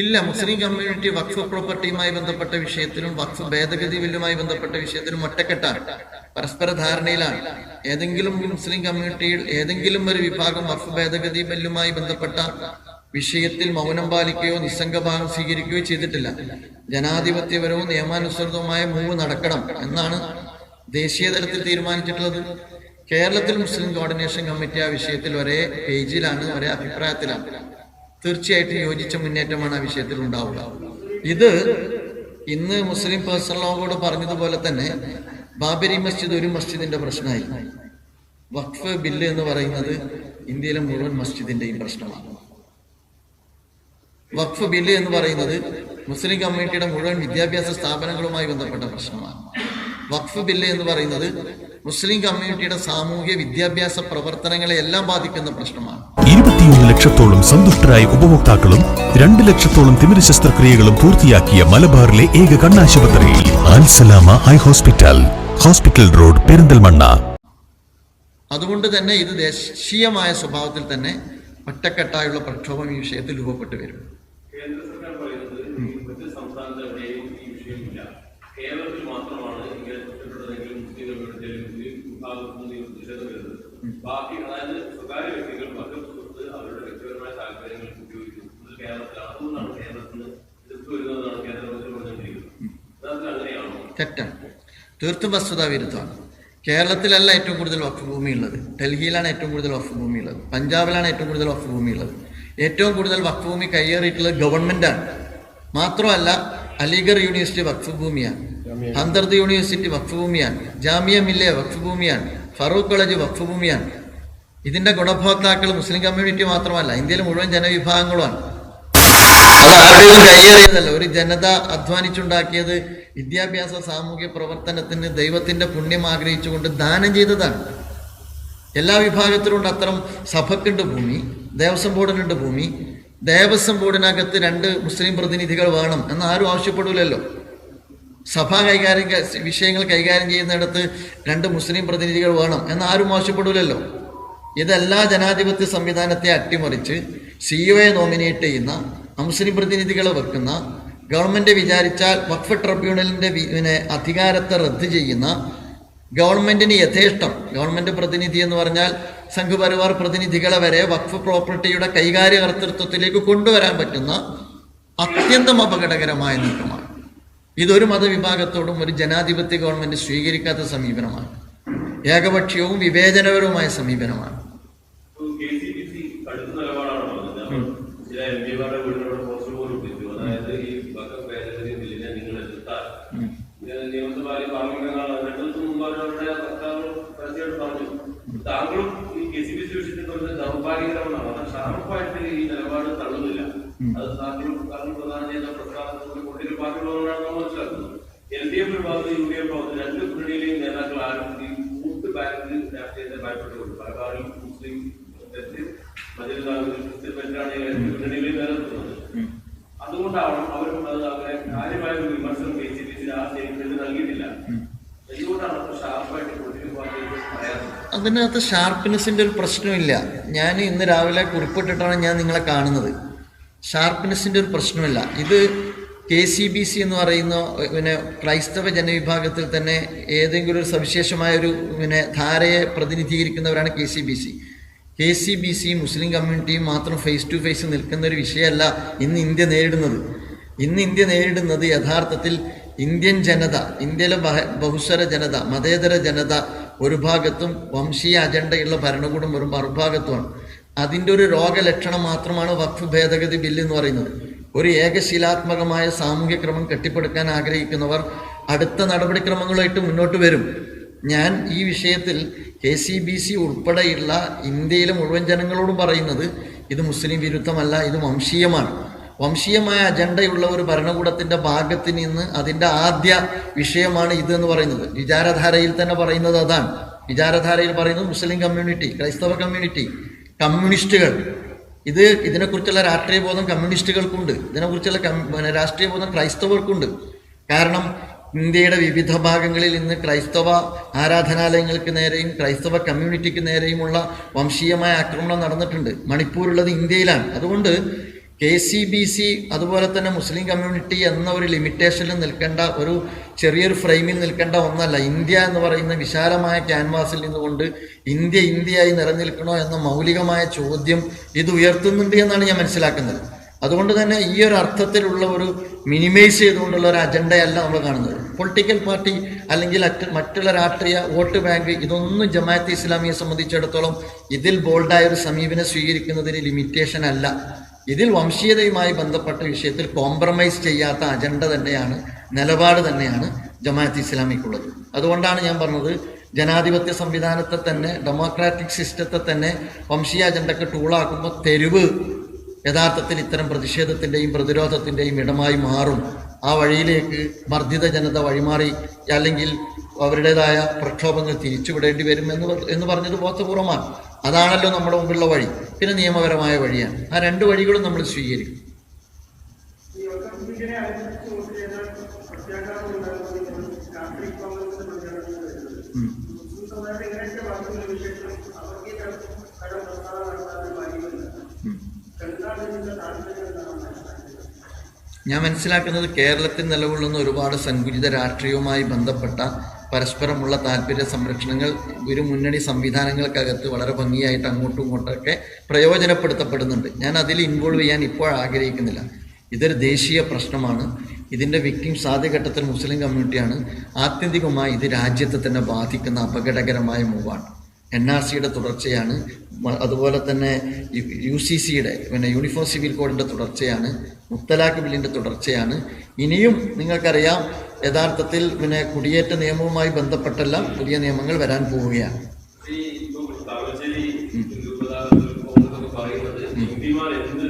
ഇല്ല Muslim community വഖഫ് പ്രോപ്പർട്ടിയുമായി ബന്ധപ്പെട്ട വിഷയത്തിലും വഖഫ് ഭേദഗതി ബില്ലുമായി ബന്ധപ്പെട്ട വിഷയത്തിലും ഒറ്റക്കെട്ടാണ്. പരസ്പര ധാരണയിലാണ്. ഏതെങ്കിലും മുസ്ലിം കമ്മ്യൂണിറ്റിയിൽ ഏതെങ്കിലും ഒരു വിഭാഗം വഖഫ് ഭേദഗതി ബില്ലുമായി ബന്ധപ്പെട്ട വിഷയത്തിൽ മൗനം പാലിക്കുകയോ നിസ്സംഗഭാഗം സ്വീകരിക്കുകയോ ചെയ്തിട്ടില്ല. ജനാധിപത്യപരവും നിയമാനുസൃതവുമായ മൂവ് നടക്കണം എന്നാണ് ദേശീയ തലത്തിൽ തീരുമാനിച്ചിട്ടുള്ളത്. കേരളത്തിൽ മുസ്ലിം കോർഡിനേഷൻ കമ്മിറ്റി ആ വിഷയത്തിൽ ഒരേ പേജിലാണ് ഒരേ അഭിപ്രായത്തിലാണ്. തീർച്ചയായിട്ടും യോജിച്ച മുന്നേറ്റമാണ് ആ വിഷയത്തിൽ ഉണ്ടാവുക. ഇത് ഇന്ന് മുസ്ലിം പേഴ്സണൽ ലോകോട് പറഞ്ഞതുപോലെ തന്നെ ബാബരി മസ്ജിദ് ഒരു മസ്ജിദിന്റെ പ്രശ്നമായി. വഖഫ് ബില്ല് എന്ന് പറയുന്നത് ഇന്ത്യയിലെ മുഴുവൻ മസ്ജിദിന്റെയും പ്രശ്നമാണ്. വഖഫ് ബില്ല് എന്ന് പറയുന്നത് മുസ്ലിം കമ്മ്യൂണിറ്റിയുടെ മുഴുവൻ വിദ്യാഭ്യാസ സ്ഥാപനങ്ങളുമായി ബന്ധപ്പെട്ട പ്രശ്നമാണ്. വഖഫ് ബില്ല് എന്ന് പറയുന്നത് മുസ്ലിം കമ്മ്യൂണിറ്റിയുടെ സാമൂഹ്യ വിദ്യാഭ്യാസ പ്രവർത്തനങ്ങളെ എല്ലാം ബാധിക്കുന്ന പ്രശ്നമാണ്. ഇരുപത്തിയൊന്ന് ലക്ഷത്തോളം സന്തുഷ്ടരായ ഉപഭോക്താക്കളും രണ്ട് ലക്ഷത്തോളം തിമിര ശസ്ത്രക്രിയകളും പൂർത്തിയാക്കിയ മലബാറിലെ ഏക കണ്ണാശുപത്രി. Ansalama eye hospital. Hospital road Perinthalmanna. അതുകൊണ്ട് തന്നെ ഇത് ദേശീയമായ സ്വഭാവത്തിൽ തന്നെ ഒറ്റക്കെട്ടായുള്ള പ്രക്ഷോഭം ഈ വിഷയത്തിൽ രൂപപ്പെട്ടു വരും കേന്ദ്ര സർക്കാർ പറയുന്നത് മറ്റ് സംസ്ഥാനത്ത് എവിടെയും ഈ വിഷയമില്ല കേരളത്തിൽ മാത്രമാണ് ഇങ്ങനെ കുറ്റപ്പെടുന്നതെങ്കിലും മുസ്ലിം കമ്മ്യൂണിറ്റിയിലും മുസ്ലിം വിഭാഗത്തിൽ നിന്ന് ഈ പ്രതിഷേധം വരുന്നത് ബാക്കി അതായത് സ്വകാര്യ വ്യക്തികൾ മക്കൾ കൊടുത്ത് അവരുടെ വ്യക്തിപരമായ താല്പര്യങ്ങൾക്ക് ഉപയോഗിക്കുന്നു ഇത് കേരളത്തിലാണ് അതുകൊണ്ടാണ് കേരളത്തിൽ നിന്ന് എതിർത്ത് വരുന്നതെന്നാണ് കേന്ദ്ര മന്ത്രി പറഞ്ഞുകൊണ്ടിരിക്കുന്നത് യഥാർത്ഥത്തിൽ അങ്ങനെയാണോ തെറ്റാണ് തീർത്തും വസ്തുതാ വിരുദ്ധമാണ്. കേരളത്തിലല്ല ഏറ്റവും കൂടുതൽ വഫ് ഭൂമി ഉള്ളത്. ഡൽഹിയിലാണ് ഏറ്റവും കൂടുതൽ വഫ് ഭൂമി ഉള്ളത്. പഞ്ചാബിലാണ് ഏറ്റവും കൂടുതൽ വഫ് ഭൂമി ഉള്ളത്. ഏറ്റവും കൂടുതൽ വഫ് ഭൂമി കയ്യേറിയിട്ടുള്ളത് ഗവൺമെന്റാണ് മാത്രമല്ല അലിഗർ യൂണിവേഴ്സിറ്റി വഖഫ് ഭൂമിയാണ്. ഹന്തർദ് യൂണിവേഴ്സിറ്റി വഖഫ് ഭൂമിയാണ്. ജാമിയ മില്ലെ വഖഫ് ഭൂമിയാണ്. ഫറൂഖ് കോളേജ് വഖഫ് ഭൂമിയാണ്. ഇതിന്റെ ഗുണഭോക്താക്കൾ മുസ്ലിം കമ്മ്യൂണിറ്റി മാത്രമല്ല ഇന്ത്യയിലെ മുഴുവൻ ജനവിഭാഗങ്ങളുമാണ്. അത് ആരുടെയും കയ്യേറിയതല്ല ഒരു ജനത അധ്വാനിച്ചുണ്ടാക്കിയത് വിദ്യാഭ്യാസ സാമൂഹ്യ പ്രവർത്തനത്തിന് ദൈവത്തിന്റെ പുണ്യം ആഗ്രഹിച്ചുകൊണ്ട് ദാനം ചെയ്തതാണ്. എല്ലാ വിഭാഗത്തിലുണ്ട് അത്തരം സഭക്കുണ്ട് ഭൂമി ദേവസ്വം ബോർഡിനുണ്ട് ഭൂമി. ദേവസ്വം ബോർഡിനകത്ത് രണ്ട് മുസ്ലിം പ്രതിനിധികൾ വേണം എന്ന് ആരും ആവശ്യപ്പെടില്ലല്ലോ സഭ കൈകാര്യം വിഷയങ്ങൾ കൈകാര്യം ചെയ്യുന്നിടത്ത് രണ്ട് മുസ്ലിം പ്രതിനിധികൾ വേണം എന്ന് ആരും ആവശ്യപ്പെടില്ലല്ലോ ഇതെല്ലാ ജനാധിപത്യ സംവിധാനത്തെ അട്ടിമറിച്ച് സി ഒയെ നോമിനേറ്റ് ചെയ്യുന്ന മുസ്ലിം പ്രതിനിധികളെ വെക്കുന്ന ഗവൺമെന്റ് വിചാരിച്ചാൽ വഖഫ് ട്രിബ്യൂണലിന്റെ പിന്നെ അധികാരത്തെ റദ്ദ് ചെയ്യുന്ന ഗവൺമെന്റിന് യഥേഷ്ടം ഗവൺമെന്റ് പ്രതിനിധി എന്ന് പറഞ്ഞാൽ സംഘപരിവാർ പ്രതിനിധികളെ വരെ വഖഫ് പ്രോപ്പർട്ടിയുടെ കൈകാര്യകർത്തൃത്വത്തിലേക്ക് കൊണ്ടുവരാൻ പറ്റുന്ന അത്യന്തം അപകടകരമായ നീക്കമാണ്. ഇതൊരു മതവിഭാഗത്തോടും ഒരു ജനാധിപത്യ ഗവൺമെന്റ് സ്വീകരിക്കാത്ത സമീപനമാണ്. ഏകപക്ഷീയവും വിവേചനപരവുമായ സമീപനമാണ് കെ സി ബി സി കടുത്ത നിലപാടാണ് പറഞ്ഞത് അപ്പോൾ ചില എം പിമാരുടെ വീടിനോട് പോസ്റ്റർ പോലും അതായത് ഈ ഭേദഗതി ബില്ലിനെ നിങ്ങൾ എതിർത്താൽ നിയമസഭയിൽ പാർലമെന്റാണ് രണ്ടു മുമ്പ് അവരുടെ സർക്കാർ പരസ്യമായിട്ട് പറഞ്ഞു. താങ്കളും ഈ കെ സി ബി സി ദൗർഭാഗ്യകരമെന്നാണ്. അത് ഷാർപ്പായിട്ട് ഈ നിലപാട് തള്ളുന്നില്ല. അത് താങ്കളും താങ്കൾ പ്രധാനം ചെയ്ത പ്രസ്ഥാനത്തിന്റെ പൊട്ടിക്കൽ പാർട്ടികളോടാണ് നമ്മൾ മനസ്സിലാക്കുന്നത്. എൽ ഡി എഫ് വിഭാഗത്തിൽ യു ഡി എഫ് വിഭാഗത്തിൽ രണ്ട് മുന്നണിയിലെയും നേതാക്കൾ ആരും ഈ വോട്ട് ബാങ്ക് രാഷ്ട്രീയത്തെ ഭയപ്പെട്ടുകൊണ്ട് പലകാലം മുസ്ലിം മുന്നണിയിലെ നിലനിർത്തുന്നത്. അതുകൊണ്ടാവണം അവർ അവരെ കാര്യമായ ഒരു വിമർശനം കെ സി ബി സി ആ സ്റ്റേറ്റ്മെന്റ് നൽകിയിട്ടില്ല എന്തുകൊണ്ടാണ് ഷാർപ്പായിട്ട് പൊളിറ്റിക്കൽ പാർട്ടി പറയാത്തത്? അതിനകത്ത് ഷാർപ്പ്നെസ്സിന്റെ ഒരു പ്രശ്നമില്ല. ഞാൻ ഇന്ന് രാവിലെ കുറിപ്പിട്ടിട്ടാണ് ഞാൻ നിങ്ങളെ കാണുന്നത്. ഷാർപ്പ്നെസ്സിന്റെ ഒരു പ്രശ്നമില്ല. ഇത് കെ സി ബി സി എന്ന് പറയുന്ന പിന്നെ ക്രൈസ്തവ ജനവിഭാഗത്തിൽ തന്നെ ഏതെങ്കിലും ഒരു സവിശേഷമായ ഒരു പിന്നെ ധാരയെ പ്രതിനിധീകരിക്കുന്നവരാണ് K C B C. K C B C മുസ്ലിം കമ്മ്യൂണിറ്റിയും മാത്രം ഫേസ് ടു ഫേസ് നിൽക്കുന്ന ഒരു വിഷയമല്ല ഇന്ന് ഇന്ത്യ നേരിടുന്നത്. ഇന്ന് ഇന്ത്യ നേരിടുന്നത് യഥാർത്ഥത്തിൽ ഇന്ത്യൻ ജനത ഇന്ത്യയിലെ ബഹ- ബഹുസ്വര ജനത മതേതര ജനത ഒരു ഭാഗത്തും വംശീയ അജണ്ടയുള്ള ഭരണകൂടം ഒരു മറുഭാഗത്തുമാണ്. അതിന്റെ ഒരു രോഗലക്ഷണം മാത്രമാണ് വഖഫ് ഭേദഗതി ബില്ല് എന്ന് പറയുന്നത്. ഒരു ഏകശീലാത്മകമായ സാമൂഹ്യ ക്രമം കെട്ടിപ്പടുക്കാൻ ആഗ്രഹിക്കുന്നവർ അടുത്ത നടപടിക്രമങ്ങളായിട്ട് മുന്നോട്ട് വരും. ഞാൻ ഈ വിഷയത്തിൽ കെ സി ബി സി ഉൾപ്പെടെയുള്ള ഇന്ത്യയിലെ മുഴുവൻ ജനങ്ങളോടും പറയുന്നത് ഇത് മുസ്ലിം വിരുദ്ധമല്ല ഇത് വംശീയമാണ്. വംശീയമായ അജണ്ടയുള്ള ഒരു ഭരണകൂടത്തിന്റെ ഭാഗത്ത് നിന്ന് അതിന്റെ ആദ്യ വിഷയമാണ് ഇത് എന്ന് പറയുന്നത്. വിചാരധാരയിൽ തന്നെ പറയുന്നത് അതാണ്. വിചാരധാരയിൽ പറയുന്നത് മുസ്ലിം കമ്മ്യൂണിറ്റി ക്രൈസ്തവ കമ്മ്യൂണിറ്റി കമ്മ്യൂണിസ്റ്റുകൾ. ഇത് ഇതിനെക്കുറിച്ചുള്ള രാഷ്ട്രീയ ബോധം കമ്മ്യൂണിസ്റ്റുകൾക്കുണ്ട്. ഇതിനെക്കുറിച്ചുള്ള കം- രാഷ്ട്രീയ ബോധം ക്രൈസ്തവർക്കുണ്ട്. കാരണം ഇന്ത്യയുടെ വിവിധ ഭാഗങ്ങളിൽ ഇന്ന് ക്രൈസ്തവ ആരാധനാലയങ്ങൾക്ക് നേരെയും ക്രൈസ്തവ കമ്മ്യൂണിറ്റിക്ക് നേരെയുമുള്ള വംശീയമായ ആക്രമണം നടന്നിട്ടുണ്ട്. മണിപ്പൂരുള്ളത് ഇന്ത്യയിലാണ്. അതുകൊണ്ട് കെ സി ബി സി അതുപോലെ തന്നെ മുസ്ലിം കമ്മ്യൂണിറ്റി എന്ന ഒരു ലിമിറ്റേഷനിൽ നിൽക്കേണ്ട ഒരു ചെറിയൊരു ഫ്രെയിമിൽ നിൽക്കേണ്ട ഒന്നല്ല. ഇന്ത്യ എന്ന് പറയുന്ന വിശാലമായ ക്യാൻവാസിൽ നിന്നുകൊണ്ട് ഇന്ത്യ ഇന്ത്യയായി നിലനിൽക്കണോ എന്ന മൗലികമായ ചോദ്യം ഇത് ഉയർത്തുന്നുണ്ട് എന്നാണ് ഞാൻ മനസ്സിലാക്കുന്നത്. അതുകൊണ്ട് തന്നെ ഈ ഒരു അർത്ഥത്തിലുള്ള ഒരു മിനിമൈസ് ചെയ്തുകൊണ്ടുള്ള ഒരു അജണ്ടയല്ല നമ്മൾ കാണുന്നത്. പൊളിറ്റിക്കൽ പാർട്ടി അല്ലെങ്കിൽ മറ്റുള്ള രാഷ്ട്രീയ വോട്ട് ബാങ്ക് ഇതൊന്നും ജമാഅത്ത് ഇസ്ലാമിയെ സംബന്ധിച്ചിടത്തോളം ഇതിൽ ബോൾഡായ ഒരു സമീപനം സ്വീകരിക്കുന്നതിന് ലിമിറ്റേഷൻ അല്ല. ഇതിൽ വംശീയതയുമായി ബന്ധപ്പെട്ട വിഷയത്തിൽ കോംപ്രമൈസ് ചെയ്യാത്ത അജണ്ട തന്നെയാണ് നിലപാട് തന്നെയാണ് ജമാഅത്ത് ഇസ്ലാമിക്കുള്ളത്. അതുകൊണ്ടാണ് ഞാൻ പറഞ്ഞത് ജനാധിപത്യ സംവിധാനത്തെ തന്നെ ഡെമോക്രാറ്റിക് സിസ്റ്റത്തെ തന്നെ വംശീയ അജണ്ടക്ക് ടൂളാക്കുമ്പോൾ തെരുവ് യഥാർത്ഥത്തിൽ ഇത്തരം പ്രതിഷേധത്തിന്റെയും പ്രതിരോധത്തിന്റെയും ഇടമായി മാറും. ആ വഴിയിലേക്ക് മർദ്ദിത ജനത വഴിമാറി അല്ലെങ്കിൽ അവരുടേതായ പ്രക്ഷോഭങ്ങൾ തിരിച്ചുവിടേണ്ടി വരും എന്ന് എന്ന് പറഞ്ഞത് ബോധപൂർവമാണ്. അതാണല്ലോ നമ്മുടെ മുമ്പിലുള്ള വഴി. പിന്നെ നിയമപരമായ വഴിയാണ്. ആ രണ്ട് വഴികളും നമ്മൾ സ്വീകരിക്കും. ഉം. ഞാൻ മനസ്സിലാക്കുന്നത് കേരളത്തിൽ നിലകൊള്ളുന്ന ഒരുപാട് സങ്കുചിത രാഷ്ട്രീയവുമായി ബന്ധപ്പെട്ട പരസ്പരമുള്ള താല്പര്യ സംരക്ഷണങ്ങൾ ഒരു മുന്നണി സംവിധാനങ്ങൾക്കകത്ത് വളരെ ഭംഗിയായിട്ട് അങ്ങോട്ടും ഇങ്ങോട്ടൊക്കെ പ്രയോജനപ്പെടുത്തപ്പെടുന്നുണ്ട്. ഞാൻ അതിൽ ഇൻവോൾവ് ചെയ്യാൻ ഇപ്പോൾ ആഗ്രഹിക്കുന്നില്ല. ഇതൊരു ദേശീയ പ്രശ്നമാണ്. ഇതിന്റെ വിക്ടിംസ് ആദ്യഘട്ടത്തിൽ മുസ്ലിം കമ്മ്യൂണിറ്റിയാണ് ആത്യന്തികമായി ഇത് രാജ്യത്തെ തന്നെ ബാധിക്കുന്ന അപകടകരമായ മൂവാണ് എൻ ആർ സിയുടെ തുടർച്ചയാണ്. അതുപോലെ തന്നെ യു സി സിയുടെ പിന്നെ യൂണിഫോം സിവിൽ കോഡിന്റെ തുടർച്ചയാണ്. മുത്തലാഖ് ബില്ലിന്റെ തുടർച്ചയാണ്. ഇനിയും നിങ്ങൾക്കറിയാം യഥാർത്ഥത്തിൽ പിന്നെ കുടിയേറ്റ നിയമവുമായി ബന്ധപ്പെട്ടെല്ലാം പുതിയ നിയമങ്ങൾ വരാൻ പോവുകയാണ്. പറയുന്നത്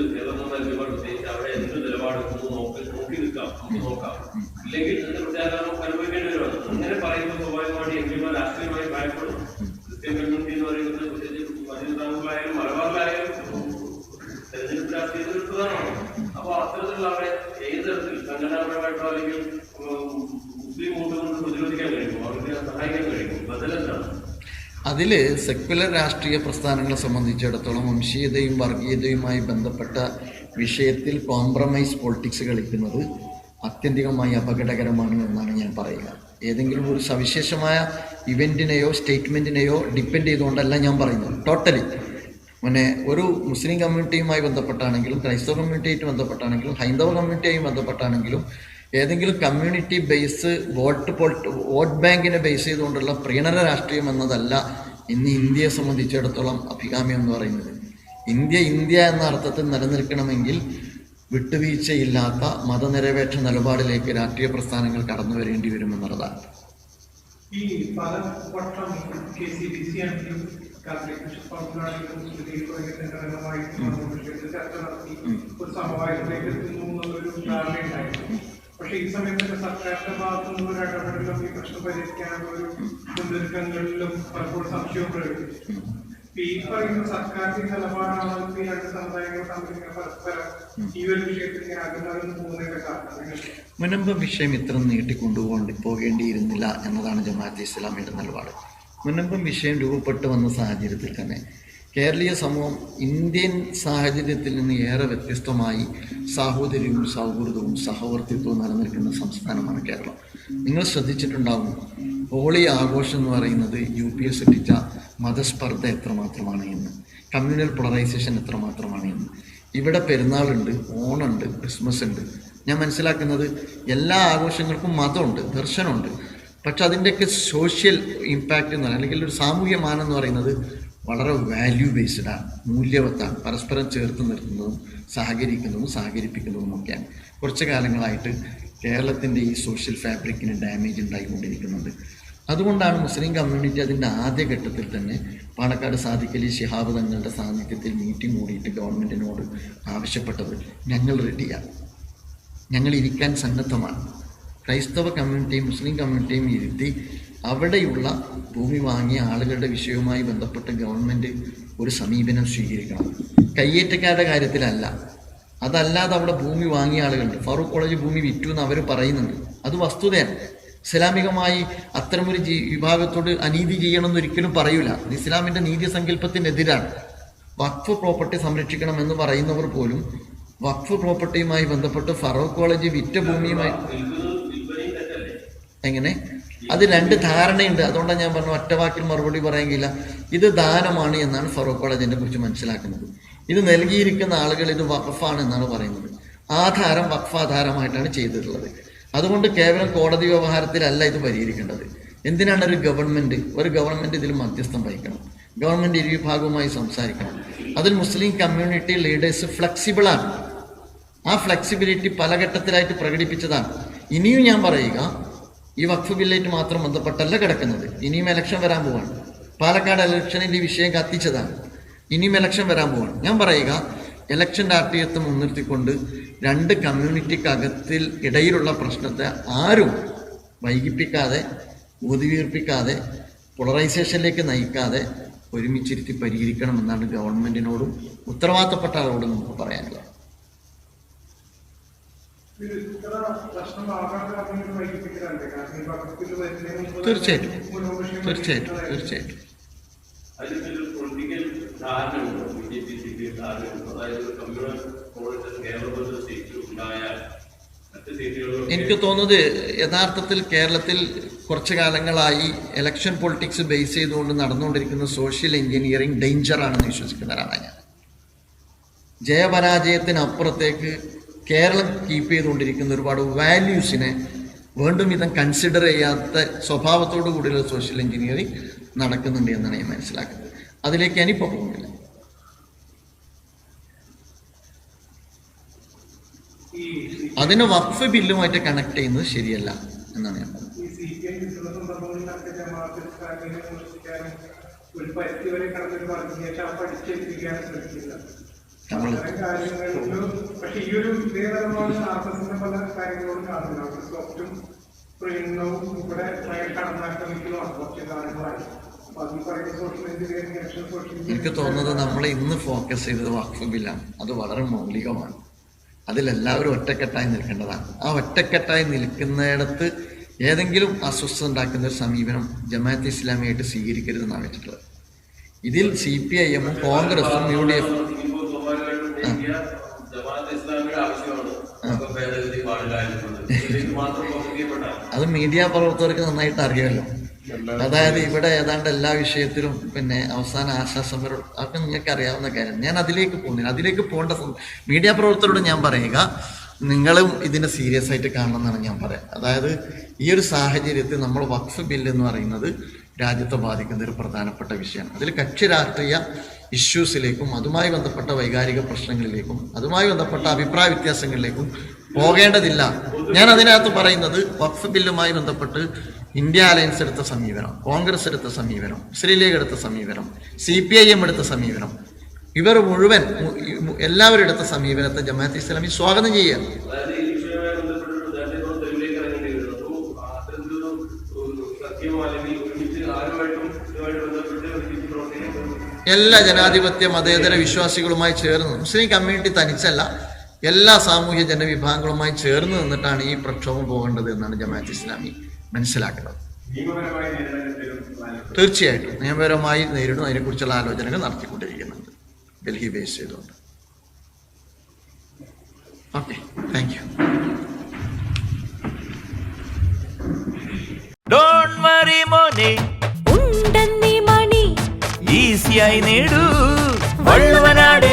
അതിൽ സെക്യുലർ രാഷ്ട്രീയ പ്രസ്ഥാനങ്ങളെ സംബന്ധിച്ചിടത്തോളം വംശീയതയും വർഗീയതയുമായി ബന്ധപ്പെട്ട വിഷയത്തിൽ കോംപ്രമൈസ് പൊളിറ്റിക്സ് കളിക്കുന്നത് അത്യന്തികമായി അപകടകരമാണ് എന്നാണ് ഞാൻ പറയുക. ഏതെങ്കിലും ഒരു സവിശേഷമായ ഇവന്റിനെയോ സ്റ്റേറ്റ്മെന്റിനെയോ ഡിപ്പെൻഡ് ചെയ്തുകൊണ്ടല്ല ഞാൻ പറയുന്നത്. ടോട്ടലി പിന്നെ ഒരു മുസ്ലിം കമ്മ്യൂണിറ്റിയുമായി ബന്ധപ്പെട്ടാണെങ്കിലും ക്രൈസ്തവ കമ്മ്യൂണിറ്റിയായിട്ട് ബന്ധപ്പെട്ടാണെങ്കിലും ഹൈന്ദവ കമ്മ്യൂണിറ്റിയായി ബന്ധപ്പെട്ടാണെങ്കിലും ഏതെങ്കിലും കമ്മ്യൂണിറ്റി ബേസ് വോട്ട് പോൾട്ട് വോട്ട് ബാങ്കിനെ ബേസ് ചെയ്തുകൊണ്ടുള്ള പ്രീണന രാഷ്ട്രീയം എന്നതല്ല ഇന്ന് ഇന്ത്യയെ സംബന്ധിച്ചിടത്തോളം അഭികാമ്യം എന്ന് പറയുന്നത്. ഇന്ത്യ ഇന്ത്യ എന്ന അർത്ഥത്തിൽ നിലനിൽക്കണമെങ്കിൽ വിട്ടുവീഴ്ചയില്ലാത്ത മതനിരപേക്ഷ നിലപാടിലേക്ക് രാഷ്ട്രീയ പ്രസ്ഥാനങ്ങൾ കടന്നു വരേണ്ടി വരുമെന്നുള്ളതാണ്. ഈ പല വട്ടം കെ സി ബി സി ആണെങ്കിലും കാത്തലിക് ബിഷപ്പ് പൗരാണികളും മുസ്ലിം സംഘടനകളുമായിട്ടും വിഷയത്തിൽ ചർച്ച നടത്തി ഒരു സമവായത്തിലേക്ക് എത്തുന്നു എന്നുള്ളൊരു ധാരണയുണ്ടായിരുന്നു. പക്ഷെ ഈ സമയത്ത് സർക്കാരിന്റെ ഭാഗത്തു നിന്നുള്ള ഒരു ഇടപെടലും ഈ പ്രശ്നം പരിഹരിക്കാനുള്ള ഒരു മുൻകരുക്കങ്ങളിലും പലപ്പോഴും സംശയവും പ്രകടിപ്പിച്ചു. ഈ പറയുന്ന സർക്കാരിന്റെ നിലപാടാണ് ഈ രണ്ട് സമുദായങ്ങൾ തമ്മിൽ പരസ്പരം ഈ ഒരു വിഷയത്തിൽ ഇങ്ങനെ പോകുന്നതിന്റെ കാരണം മുനമ്പ് വിഷയം ഇത്ര നീട്ടിക്കൊണ്ടുപോകേണ്ടി പോകേണ്ടിയിരുന്നില്ല എന്നതാണ് ജമാഅത്തെ ഇസ്ലാമിയുടെ നിലപാട്. മുനമ്പം വിഷയം രൂപപ്പെട്ടു വന്ന സാഹചര്യത്തിൽ തന്നെ കേരളീയ സമൂഹം ഇന്ത്യൻ സാഹചര്യത്തിൽ നിന്ന് ഏറെ വ്യത്യസ്തമായി സാഹോദര്യവും സൗഹൃദവും സഹവർത്തിത്വവും നിലനിൽക്കുന്ന സംസ്ഥാനമാണ് കേരളം. നിങ്ങൾ ശ്രദ്ധിച്ചിട്ടുണ്ടാകും ഹോളി ആഘോഷം എന്ന് പറയുന്നത് യു പി എസ് സൃഷ്ടിച്ച മതസ്പർദ്ധ എത്രമാത്രമാണ് എന്ന് കമ്മ്യൂണൽ പോളറൈസേഷൻ എത്രമാത്രമാണ് എന്ന്. ഇവിടെ പെരുന്നാളുണ്ട് ഓണുണ്ട് ക്രിസ്മസ് ഉണ്ട്. ഞാൻ മനസ്സിലാക്കുന്നത് എല്ലാ ആഘോഷങ്ങൾക്കും മതമുണ്ട് ദർശനമുണ്ട്. പക്ഷെ അതിന്റെയൊക്കെ സോഷ്യൽ ഇമ്പാക്റ്റ് എന്ന് പറയുന്നത് അല്ലെങ്കിൽ ഒരു സാമൂഹ്യ മാനം എന്ന് പറയുന്നത് വളരെ വാല്യൂ ബേസ്ഡാണ് മൂല്യവത്താണ് പരസ്പരം ചേർത്ത് നിർത്തുന്നതും സഹകരിക്കുന്നതും സഹകരിപ്പിക്കുന്നതും ഒക്കെയാണ്. കുറച്ച് കാലങ്ങളായിട്ട് കേരളത്തിന്റെ ഈ സോഷ്യൽ ഫാബ്രിക്കിന് ഡാമേജ് ഉണ്ടായിക്കൊണ്ടിരിക്കുന്നുണ്ട്. അതുകൊണ്ടാണ് മുസ്ലിം കമ്മ്യൂണിറ്റി അതിന്റെ ആദ്യഘട്ടത്തിൽ തന്നെ പാണക്കാട് സാദിഖലി ശിഹാബ് തങ്ങളുടെ സാന്നിധ്യത്തിൽ മീറ്റിംഗ് കൂടിയിട്ട് ഗവൺമെന്റിനോട് ആവശ്യപ്പെട്ടത് ഞങ്ങൾ റെഡിയാണ് ഞങ്ങൾ ഇരിക്കാൻ സന്നദ്ധമാണ്. ക്രൈസ്തവ കമ്മ്യൂണിറ്റിയും മുസ്ലിം കമ്മ്യൂണിറ്റിയും ഇരുത്തി അവിടെയുള്ള ഭൂമി വാങ്ങിയ ആളുകളുടെ വിഷയവുമായി ബന്ധപ്പെട്ട് ഗവൺമെന്റ് ഒരു സമീപനം സ്വീകരിക്കണം. കയ്യേറ്റക്കാരുടെ കാര്യത്തിലല്ല. അതല്ലാതെ അവിടെ ഭൂമി വാങ്ങിയ ആളുകളുണ്ട്. ഫറൂഖ് കോളേജ് ഭൂമി വിറ്റു എന്ന് അവർ പറയുന്നുണ്ട്. അത് വസ്തുതയാണ്. ഇസ്ലാമികമായി അത്തരമൊരു ജീ വിഭാഗത്തോട് അനീതി ചെയ്യണമെന്ന് ഒരിക്കലും പറയൂല. ഇസ്ലാമിന്റെ നീതി സങ്കല്പത്തിനെതിരാണ് വഖഫ് പ്രോപ്പർട്ടി സംരക്ഷിക്കണം എന്ന് പറയുന്നവർ പോലും വഖഫ് പ്രോപ്പർട്ടിയുമായി ബന്ധപ്പെട്ട് ഫറൂഖ് കോളേജ് വിറ്റ ഭൂമിയുമായി എങ്ങനെ? അത് രണ്ട് ധാരണയുണ്ട്. അതുകൊണ്ടാണ് ഞാൻ പറഞ്ഞു ഒറ്റവാക്കിൽ മറുപടി പറയുകയില്ല ഇത് ദാനമാണ് എന്നാണ് ഫറൂഖ് കോളേജിനെ കുറിച്ച് മനസ്സിലാക്കുന്നത്. ഇത് നൽകിയിരിക്കുന്ന ആളുകൾ ഇത് വഖഫാണ് എന്നാണ് പറയുന്നത്. ആധാരം വഖഫാധാരമായിട്ടാണ് ചെയ്തിട്ടുള്ളത്. അതുകൊണ്ട് കേവലം കോടതി വ്യവഹാരത്തിലല്ല ഇത് പരിഹരിക്കേണ്ടത്. എന്തിനാണ് ഒരു ഗവൺമെന്റ് ഒരു ഗവൺമെന്റ് ഇതിൽ മധ്യസ്ഥം വഹിക്കണം? ഗവൺമെന്റ് ഇരുവിഭാഗവുമായി സംസാരിക്കണം. അതിൽ മുസ്ലിം കമ്മ്യൂണിറ്റി ലീഡേഴ്സ് ഫ്ലെക്സിബിളാണ്. ആ ഫ്ലെക്സിബിലിറ്റി പല ഘട്ടത്തിലായിട്ട് പ്രകടിപ്പിച്ചതാണ്. ഇനിയും ഞാൻ പറയുക ഈ വഖഫ് ബില്ലായിട്ട് മാത്രം ബന്ധപ്പെട്ടല്ല കിടക്കുന്നത്. ഇനിയും എലക്ഷൻ വരാൻ പോവാണ്. പാലക്കാട് ഇലക്ഷനിൽ ഈ വിഷയം കത്തിച്ചതാണ്. ഇനിയും എലക്ഷൻ വരാൻ പോവാണ്. ഞാൻ പറയുക ഇലക്ഷൻ രാഷ്ട്രീയത്തെ മുൻനിർത്തിക്കൊണ്ട് രണ്ട് കമ്മ്യൂണിറ്റിക്കകത്തിൽ ഇടയിലുള്ള പ്രശ്നത്തെ ആരും വൈകിപ്പിക്കാതെ ഊതിവീർപ്പിക്കാതെ പോളറൈസേഷനിലേക്ക് നയിക്കാതെ ഒരുമിച്ചിരുത്തി പരിഹരിക്കണമെന്നാണ് ഗവൺമെന്റിനോടും ഉത്തരവാദിത്തപ്പെട്ട ആളോടും നമുക്ക് പറയാനുള്ളത് ഇത് ഇത്ര പ്രശ്നമാകാൻ കാരണം ഇത് വൈകിപ്പിക്കലല്ലേ കാരണം ഈ വകുപ്പിൽ വരുന്നതിന് മുമ്പ് തീർച്ചയായിട്ടും. തീർച്ചയായിട്ടും. തീർച്ചയായിട്ടും. അതിലൊരു political ധാരണയുണ്ടോ? B J P C P M ധാരണയുണ്ടോ? അതായത് ഒരു കമ്മ്യൂണൽ കോളേജ് കേരളത്തിൽ സീറ്റ് ഉണ്ടായാൽ എനിക്ക് തോന്നുന്നത് യഥാർത്ഥത്തിൽ കേരളത്തിൽ കുറച്ചു കാലങ്ങളായി ഇലക്ഷൻ പൊളിറ്റിക്സ് ബേസ് ചെയ്തുകൊണ്ട് നടന്നുകൊണ്ടിരിക്കുന്ന സോഷ്യൽ എഞ്ചിനീയറിംഗ് ഡേഞ്ചറാണെന്ന് വിശ്വസിക്കുന്ന ഒരാളാണ് ഞാൻ. ജയപരാജയത്തിനപ്പുറത്തേക്ക് കേരളം കീപ്പ് ചെയ്തുകൊണ്ടിരിക്കുന്ന ഒരുപാട് വാല്യൂസിനെ വീണ്ടും വിധം കൺസിഡർ ചെയ്യാത്ത സ്വഭാവത്തോടു കൂടിയുള്ള സോഷ്യൽ എഞ്ചിനീയറിംഗ് നടക്കുന്നുണ്ട് എന്നാണ് ഞാൻ മനസ്സിലാക്കുന്നത്. അതിലേക്ക് ഞാനിപ്പോൾ പോകുന്നില്ല അതിനെ വഖഫ് ബില്ലുമായിട്ട് കണക്ട് ചെയ്യുന്നത് ശരിയല്ല എന്നാണ് ഞാൻ പറയുന്നത്. ഈ സി പി എം കിട്ടുന്ന സന്ദർഭങ്ങളിലൊക്കെ ജമാഅത്ത് ഇസ്ലാമിനെ വിമർശിക്കാനും ഒരു പരിധി വരെ കടന്നൊരു വർഗീയ ചാപ്പ് അടിച്ചേൽപ്പിക്കാനും ശ്രമിക്കില്ല പക്ഷെ ഈ ഒരു പല കാര്യങ്ങളോടും ഇവിടെ കുറച്ച് എനിക്ക് തോന്നുന്നത് നമ്മൾ ഇന്ന് ഫോക്കസ് ചെയ്തത് വഖഫ് ബില്ലാണ് അത് വളരെ മൗലികമാണ്. അതിലെല്ലാവരും ഒറ്റക്കെട്ടായി നിൽക്കേണ്ടതാണ്. ആ ഒറ്റക്കെട്ടായി നിൽക്കുന്നിടത്ത് ഏതെങ്കിലും അസ്വസ്ഥത ഉണ്ടാക്കുന്ന ഒരു സമീപനം ജമാഅത്ത് ഇസ്ലാമിയായിട്ട് സ്വീകരിക്കരുതെന്നാണ് വെച്ചിട്ടുള്ളത്. ഇതിൽ സി പി ഐ എമ്മും കോൺഗ്രസും യു ഡി എഫ് ഇപ്പോൾ സ്വാഭാവികമായിട്ടും ഇന്ത്യ ജമാഅത്ത് ഇസ്ലാമിയുടെ ആവശ്യമാണ് നമുക്ക് ഭേദഗതി പാടില്ല എന്നുള്ളത് ഇതിലേക്ക് മാത്രം ഫോക്കസ് ചെയ്യപ്പെട്ടാൽ അത് മീഡിയ പ്രവർത്തകർക്ക് നന്നായിട്ട് അറിയാമല്ലോ അതായത് ഇവിടെ ഏതാണ്ട് എല്ലാ വിഷയത്തിലും പിന്നെ അവസാന ആശ്വാസപരം അതൊക്കെ നിങ്ങൾക്ക് അറിയാവുന്ന കാര്യം. ഞാൻ അതിലേക്ക് പോകുന്നില്ല. അതിലേക്ക് പോകേണ്ട മീഡിയ പ്രവർത്തകരോട് ഞാൻ പറയുക നിങ്ങളും ഇതിനെ സീരിയസ് ആയിട്ട് കാണണം എന്നാണ് ഞാൻ പറയാം അതായത് ഈ ഒരു സാഹചര്യത്തിൽ നമ്മൾ വക്ഫ് ബില്ല് എന്ന് പറയുന്നത് രാജ്യത്തെ ബാധിക്കുന്ന ഒരു പ്രധാനപ്പെട്ട വിഷയമാണ്. അതിൽ കക്ഷി രാഷ്ട്രീയ ഇഷ്യൂസിലേക്കും അതുമായി ബന്ധപ്പെട്ട വൈകാരിക പ്രശ്നങ്ങളിലേക്കും അതുമായി ബന്ധപ്പെട്ട അഭിപ്രായ വ്യത്യാസങ്ങളിലേക്കും പോകേണ്ടതില്ല. ഞാൻ അതിനകത്ത് പറയുന്നത് വഖഫ് ബില്ലുമായി ബന്ധപ്പെട്ട് ഇന്ത്യ അലയൻസ് എടുത്ത സമീപനം കോൺഗ്രസ് എടുത്ത സമീപനം മുസ്ലിം ലീഗ് എടുത്ത സമീപനം സി പി ഐ എം എടുത്ത സമീപനം ഇവർ മുഴുവൻ എല്ലാവരും എടുത്ത സമീപനത്തെ ജമാഅത്ത് ഇസ്ലാമി സ്വാഗതം പ്രവർത്തിക്കാൻ എല്ലാ ജനാധിപത്യ മതേതര വിശ്വാസികളുമായി ചേർന്ന് മുസ്ലിം കമ്മ്യൂണിറ്റി തനിച്ചല്ല. എല്ലാ സാമൂഹ്യ ജനവിഭാഗങ്ങളുമായി ചേർന്ന് നിന്നിട്ടാണ് ഈ പ്രക്ഷോഭം പോകേണ്ടത് എന്നാണ് ജമാഅത്ത് ഇസ്ലാമി മനസ്സിലാക്കുന്നത്. തീർച്ചയായിട്ടും നിയമപരമായി നേരിടും. അതിനെക്കുറിച്ചുള്ള ആലോചനകൾ നടത്തിക്കൊണ്ടിരിക്കുന്നുണ്ട്. ഡൽഹി ബേസ് ചെയ്തുകൊണ്ട്. Okay thank you don't worry മോനെ. ഉണ്ടെന്നി മണി. ഈസിയായി നേടൂ. വള്ളുവനാട്